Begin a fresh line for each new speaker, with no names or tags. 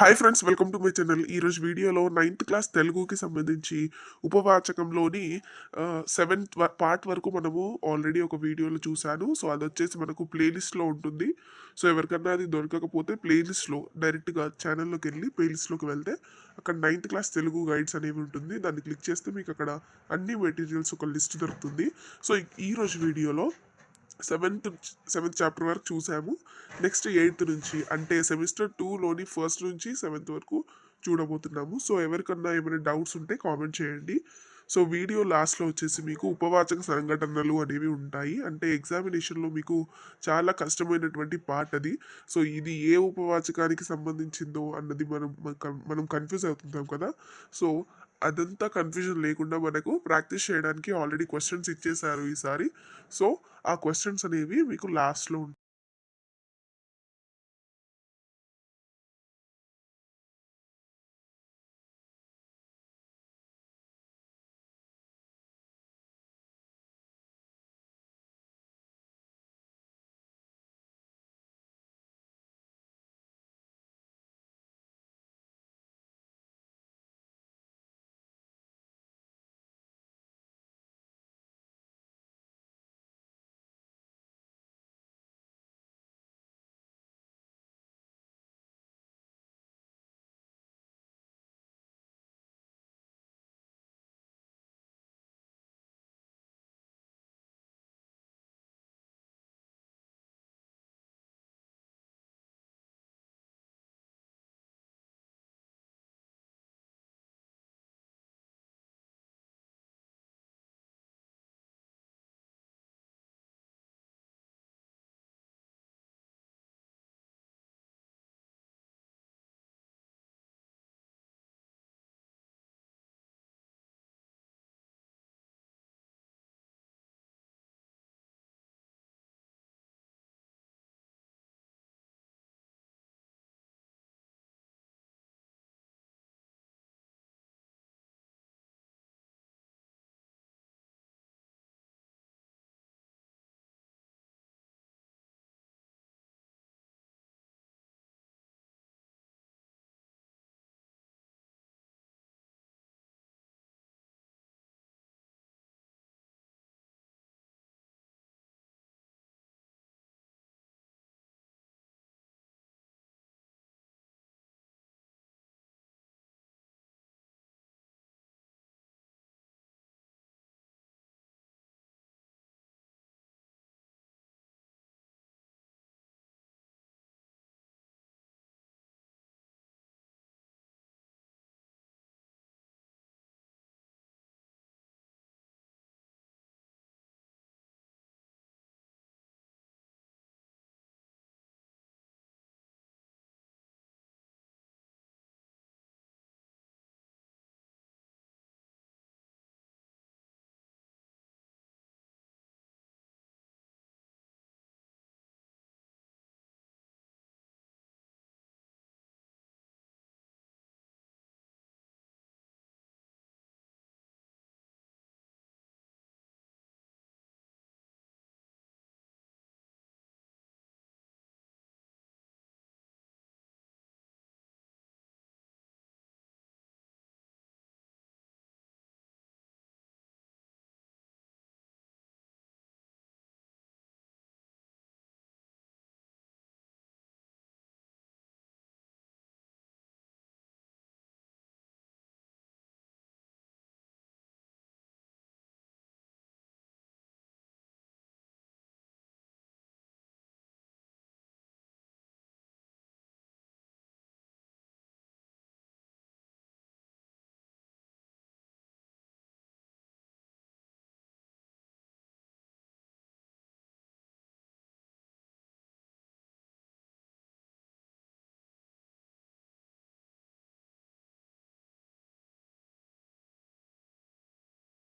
Hi friends welcome to my channel ఈరోజు వీడియోలో ninth class తెలుగుకి సంబంధించి ఉపవాచకంలోని సెవెంత్ పార్ట్ వరకు మనము ఆల్రెడీ ఒక వీడియోలో చూశాను. సో అది వచ్చేసి మనకు ప్లేలిస్ట్లో ఉంటుంది. సో ఎవరికన్నా అది దొరకకపోతే ప్లేలిస్ట్లో డైరెక్ట్గా ఛానల్లోకి వెళ్ళి ప్లేలిస్ట్లోకి వెళ్తే అక్కడ నైన్త్ క్లాస్ తెలుగు గైడ్స్ అనేవి ఉంటుంది. దాన్ని క్లిక్ చేస్తే మీకు అక్కడ అన్ని మెటీరియల్స్ ఒక లిస్ట్ దొరుకుతుంది. సో ఈ రోజు వీడియోలో సెవెంత్ సెవెంత్ చాప్టర్ వరకు చూసాము. నెక్స్ట్ ఎయిత్ నుంచి అంటే సెమిస్టర్ టూలోని ఫస్ట్ నుంచి సెవెంత్ వరకు చూడబోతున్నాము. సో ఎవరికన్నా ఏమైనా డౌట్స్ ఉంటే కామెంట్ చేయండి. సో వీడియో లాస్ట్లో వచ్చేసి మీకు ఉపవాచక సంఘటనలు అనేవి ఉంటాయి. అంటే ఎగ్జామినేషన్లో మీకు చాలా కష్టమైనటువంటి పార్ట్ అది. సో ఇది ఏ ఉపవాచకానికి సంబంధించిందో అన్నది మనం మనం కన్ఫ్యూజ్ అవుతుంటాం కదా. సో అదంతా కన్ఫ్యూజన్ లేకుండా మనకు ప్రాక్టీస్ చేయడానికి ఆల్రెడీ క్వశ్చన్స్ ఇచ్చేసారు ఈసారి. సో ఆ క్వశ్చన్స్ అనేవి మీకు లాస్ట్లో ఉంటాయి.